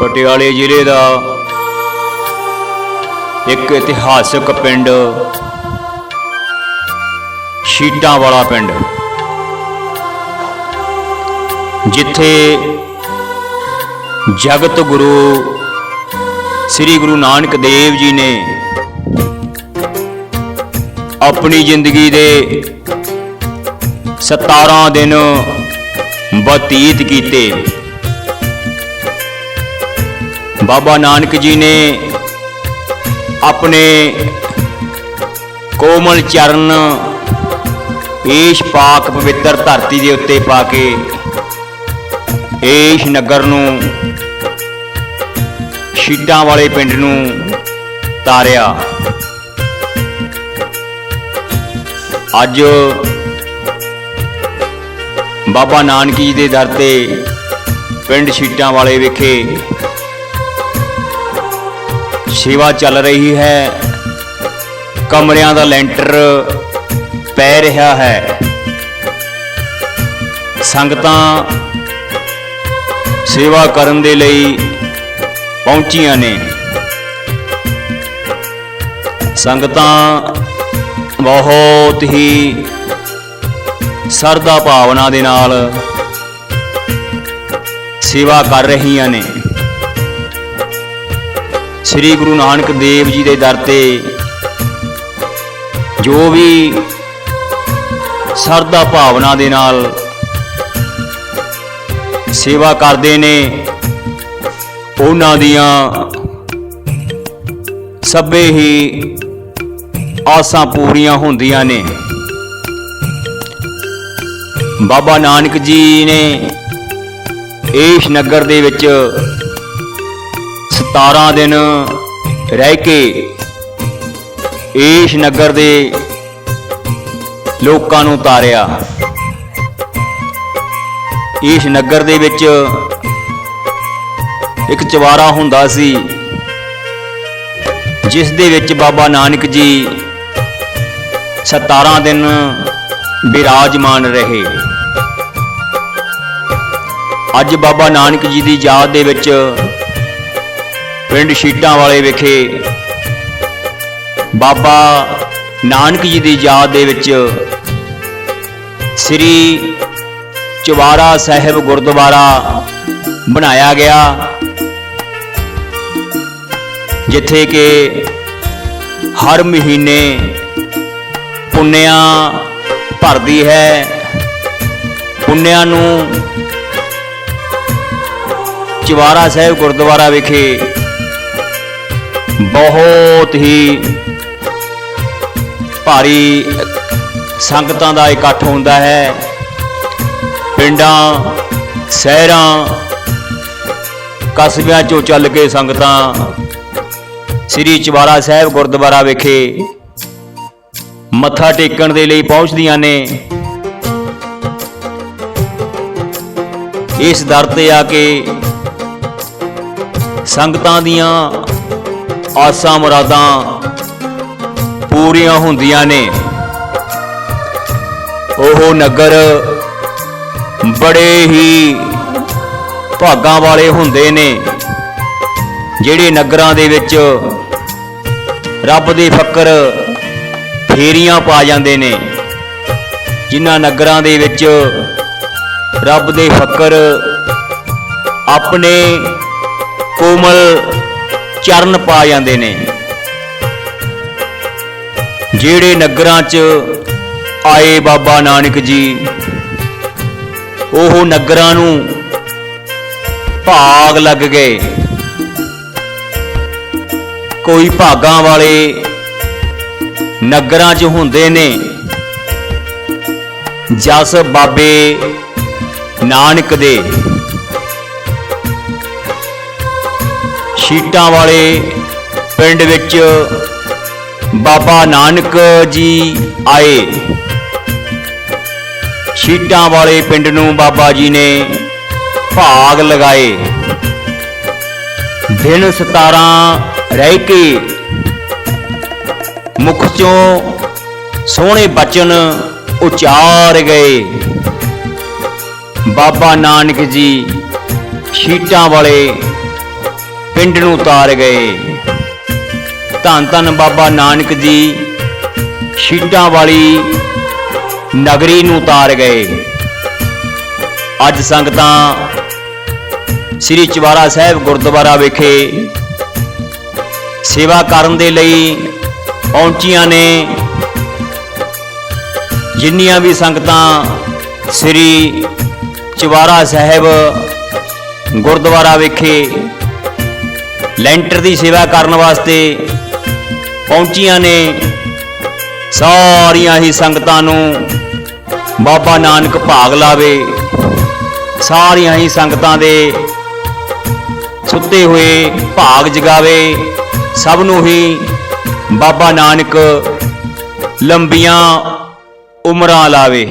ਪਟਿਆਲੇ ਜ਼ਿਲ੍ਹੇ ਦਾ ਇੱਕ ਇਤਿਹਾਸਕ ਪਿੰਡ, ਸ਼ੀਟਾਂ ਵਾਲਾ ਪਿੰਡ। ਜਿੱਥੇ ਜਗਤ ਗੁਰੂ, ਸ੍ਰੀ ਗੁਰੂ ਨਾਨਕ ਦੇਵ ਜੀ ਨੇ ਆਪਣੀ ਜ਼ਿੰਦਗੀ ਦੇ 17 ਦਿਨ ਬਤੀਤ ਕੀਤੇ। ਬਾਬਾ ਨਾਨਕ ਜੀ ਨੇ ਆਪਣੇ ਕੋਮਲ ਚਰਨ ਏਸ਼ ਪਾਕ ਪਵਿੱਤਰ ਧਰਤੀ ਦੇ ਉੱਤੇ ਪਾ ਕੇ ਏਸ਼ ਨਗਰ ਨੂੰ, ਸ਼ੀਟਾਂ ਵਾਲੇ ਪਿੰਡ ਨੂੰ ਤਾਰਿਆ। ਅੱਜ ਬਾਬਾ ਨਾਨਕ ਜੀ ਦੇ ਦਰ ਤੇ ਪਿੰਡ ਸ਼ੀਟਾਂ ਵਾਲੇ ਵਿਖੇ ਸੇਵਾ ਚੱਲ ਰਹੀ ਹੈ। ਕਮਰਿਆਂ ਦਾ ਲੈਂਟਰ ਪੈ ਰਿਹਾ ਹੈ। ਸੰਗਤਾਂ ਸੇਵਾ ਕਰਨ ਦੇ ਲਈ ਪਹੁੰਚੀਆਂ ਨੇ। ਸੰਗਤਾਂ ਬਹੁਤ ਹੀ ਸਰਦਾ ਭਾਵਨਾ ਦੇ ਨਾਲ ਸੇਵਾ ਕਰ ਰਹੀਆਂ ਨੇ। ਸ੍ਰੀ ਗੁਰੂ ਨਾਨਕ ਦੇਵ ਜੀ ਦੇ ਦਰ ਤੇ ਜੋ ਵੀ ਸਰਦਾ ਭਾਵਨਾ ਦੇ ਨਾਲ ਸੇਵਾ ਕਰਦੇ ਨੇ, ਉਹਨਾਂ ਦੀਆਂ ਸਭੇ ਹੀ ਆਸਾਂ ਪੂਰੀਆਂ ਹੁੰਦੀਆਂ ਨੇ। ਬਾਬਾ ਨਾਨਕ ਜੀ ਨੇ ਏਸ਼ ਨਗਰ ਦੇ ਵਿੱਚ 17 ਦਿਨ ਰਹਿ ਕੇ ਏਸ਼ ਨਗਰ ਦੇ ਲੋਕਾਂ ਨੂੰ ਤਾਰਿਆ। ਏਸ਼ ਨਗਰ ਦੇ ਵਿੱਚ ਇੱਕ ਚਵਾਰਾ ਹੁੰਦਾ ਸੀ, ਜਿਸ ਦੇ ਵਿੱਚ ਬਾਬਾ ਨਾਨਕ ਜੀ 17 ਦਿਨ ਬਿਰਾਜਮਾਨ ਰਹੇ। ਅੱਜ ਬਾਬਾ ਨਾਨਕ ਜੀ ਦੀ ਯਾਦ ਦੇ ਵਿੱਚ ਪਿੰਡ ਸ਼ੀਟਾਂ ਵਾਲੇ ਵਿਖੇ ਬਾਬਾ ਨਾਨਕ ਜੀ ਦੀ ਯਾਦ ਦੇ ਵਿੱਚ ਸ੍ਰੀ ਚਵਾਰਾ ਸਾਹਿਬ ਗੁਰਦੁਆਰਾ ਬਣਾਇਆ ਗਿਆ, ਜਿੱਥੇ ਕਿ ਹਰ ਮਹੀਨੇ ਪੁੰਨਿਆ ਭਰਦੀ ਹੈ। ਪੁੰਨਿਆ ਨੂੰ ਚਵਾਰਾ ਸਾਹਿਬ ਗੁਰਦੁਆਰਾ ਵਿਖੇ ਬਹੁਤ ਹੀ ਭਾਰੀ ਸੰਗਤਾਂ ਦਾ ਇਕੱਠ ਹੁੰਦਾ ਹੈ। ਪਿੰਡਾਂ, ਸ਼ਹਿਰਾਂ, ਕਸਬਿਆਂ ਚੋਂ ਚੱਲ ਕੇ ਸੰਗਤਾਂ ਸ੍ਰੀ ਚਵਾਰਾ ਸਾਹਿਬ ਗੁਰਦੁਆਰਾ ਵਿਖੇ ਮੱਥਾ ਟੇਕਣ ਦੇ ਲਈ ਪਹੁੰਚਦੀਆਂ ਨੇ। ਇਸ ਦਰ ਤੇ ਆ ਕੇ ਸੰਗਤਾਂ ਦੀਆਂ ਆਸਾਂ ਮੁਰਾਦਾਂ ਪੂਰੀਆਂ ਹੁੰਦੀਆਂ ਨੇ। ਉਹ ਨਗਰ ਬੜੇ ਹੀ ਭਾਗਾਂ ਵਾਲੇ ਹੁੰਦੇ ਨੇ, ਜਿਹੜੇ ਨਗਰਾਂ ਦੇ ਵਿੱਚ ਰੱਬ ਦੇ ਫੱਕਰ ਫੇਰੀਆਂ ਪਾ ਜਾਂਦੇ ਨੇ, ਜਿਨ੍ਹਾਂ ਨਗਰਾਂ ਦੇ ਵਿੱਚ ਰੱਬ ਦੇ ਫੱਕਰ ਆਪਣੇ ਕੋਮਲ ਚਰਨ ਪਾ ਜਾਂਦੇ ਨੇ। ਜਿਹੜੇ ਨਗਰਾਂ 'ਚ ਆਏ ਬਾਬਾ ਨਾਨਕ ਜੀ, ਉਹ ਨਗਰਾਂ ਨੂੰ ਭਾਗ ਲੱਗ ਗਏ। ਕੋਈ ਭਾਗਾਂ ਵਾਲੇ ਨਗਰਾਂ 'ਚ ਹੁੰਦੇ ਨੇ। ਜਸ ਬਾਬੇ ਨਾਨਕ ਦੇ। ਸ਼ੀਟਾਂ ਵਾਲੇ ਪਿੰਡ ਵਿੱਚ ਬਾਬਾ ਨਾਨਕ ਜੀ ਆਏ। ਸ਼ੀਟਾਂ ਵਾਲੇ ਪਿੰਡ ਨੂੰ ਬਾਬਾ ਜੀ ਨੇ ਭਾਗ ਲਗਾਏ। ਦਿਨ 17 ਰਹਿ ਕੇ ਮੁਖ ਚੋਂ ਸੋਹਣੇ ਬਚਨ ਉਚਾਰ ਗਏ। ਬਾਬਾ ਨਾਨਕ ਜੀ ਸ਼ੀਟਾਂ ਵਾਲੇ ਪਿੰਡ ਨੂੰ ਉਤਾਰ ਗਏ। ਧੰਨ ਧੰਨ ਬਾਬਾ ਨਾਨਕ ਜੀ ਸ਼ੀਟਾਂ ਵਾਲੀ ਨਗਰੀ ਨੂੰ ਉਤਾਰ ਗਏ। ਅੱਜ ਸੰਗਤਾਂ ਸ੍ਰੀ ਚਵਾਰਾ ਸਾਹਿਬ ਗੁਰਦੁਆਰਾ ਵਿਖੇ ਸੇਵਾ ਕਰਨ ਦੇ ਲਈ ਪਹੁੰਚੀਆਂ ਨੇ। ਜਿੰਨੀਆਂ ਵੀ ਸੰਗਤਾਂ ਸ੍ਰੀ ਚਵਾਰਾ ਸਾਹਿਬ ਗੁਰਦੁਆਰਾ ਵਿਖੇ ਲੈਂਟਰ ਦੀ ਸੇਵਾ ਕਰਨ ਵਾਸਤੇ ਪਹੁੰਚੀਆਂ ਨੇ। ਸਾਰੀਆਂ ਹੀ ਸੰਗਤਾਂ ਨੂੰ ਬਾਬਾ ਨਾਨਕ ਭਾਗ ਲਾਵੇ। ਸਾਰੀਆਂ ਹੀ ਸੰਗਤਾਂ ਦੇ ਸੁੱਤੇ ਹੋਏ ਭਾਗ ਜਗਾਵੇ। ਸਭ ਨੂੰ ਹੀ ਬਾਬਾ ਨਾਨਕ ਲੰਬੀਆਂ ਉਮਰਾਂ ਲਾਵੇ।